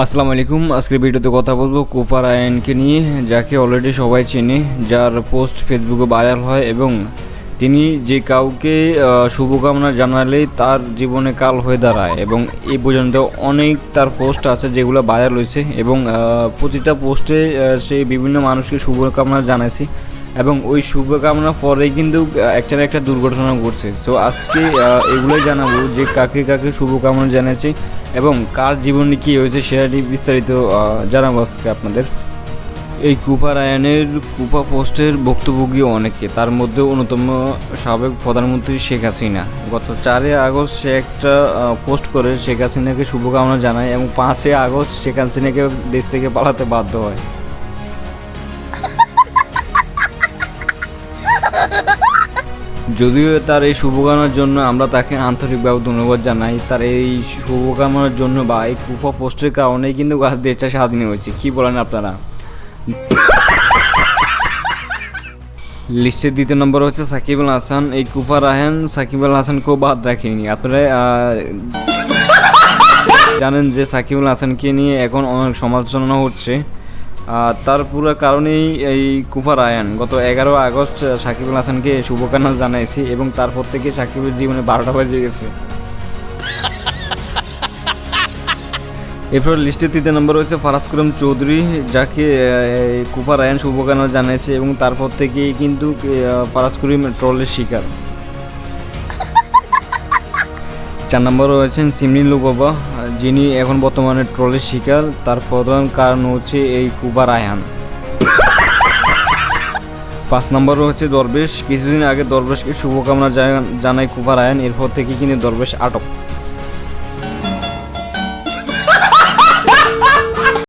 আসসালামু আলাইকুম। আজকের ভিডিওতে কথা বলব কুফার আয়নকে নিয়ে, যাকে অলরেডি সবাই চেনে, যার পোস্ট ফেসবুকে ভাইরাল হয় এবং তিনি যে কাউকে শুভকামনা জানালেই তার জীবনে কাল হয়ে দাঁড়ায় এবং এই পর্যন্ত অনেক তার পোস্ট আছে যেগুলো ভাইরাল হয়েছে এবং প্রতিটা পোস্টে সে বিভিন্ন মানুষকে শুভকামনা জানাইছে। এবং ওই শুভকামনা পরেই কিন্তু একটা একটা দুর্ঘটনা ঘটছে। সো আজকে এগুলোই জানাব যে কাকে কাকে শুভকামনা জানাচ্ছে এবং কার জীবনে কী হয়েছে সেটি বিস্তারিত জানাব আজকে আপনাদের। এই কুপা রায়ানের কুপা পোস্টের ভুক্তভোগী অনেকে, তার মধ্যে অন্যতম সাবেক প্রধানমন্ত্রী শেখ হাসিনা। গত চারই আগস্ট সে একটা পোস্ট করে শেখ হাসিনাকে শুভকামনা জানায় এবং পাঁচই আগস্ট শেখ হাসিনাকে দেশ থেকে পালাতে বাধ্য হয়। যদিও তার এই শুভকামনার জন্য আমরা তাকে আন্তরিকভাবে ধন্যবাদ জানাই, তার এই শুভকামনার জন্য বা এই কুফা পোস্টের কারণেই কিন্তু দেশটা স্বাধীন হয়েছে। কি বলেন আপনারা? লিস্টের দ্বিতীয় নম্বর হচ্ছে সাকিব আল হাসান। এই কুফা রাহান সাকিব আল হাসানকেও বাদ রাখেনি। আপনারা জানেন যে সাকিব আল হাসানকে নিয়ে এখন অনেক সমালোচনা হচ্ছে। তার পুরো কারণেই এই কুফা রায়ান, গত এগারো আগস্ট সাকিব আল হাসানকে শুভকামনা জানাইছি এবং তারপর থেকে সাকিবের জীবনে বারোটা বাজে গেছে। এরপর লিস্টে তৃতীয় নম্বর রয়েছে ফারাজ কুরম চৌধুরী, যাকে কুফা রায়ান শুভকামনা জানিয়েছে এবং তারপর থেকেই কিন্তু ফারাজ কুরিম ট্রলের শিকার। চার নম্বর রয়েছেন সিমরিন লুবাবা যিনি এখন বর্তমানে ট্রলের শিকার, তার প্রধান কারণ হচ্ছে এই কুবা আয়ান পাঁচ নম্বর হচ্ছে দরবেশ। কিছুদিন আগে দরবেশকে শুভকামনা জানায় কুবা রায়ান এরপর থেকে কিনে দরবেশ আটক।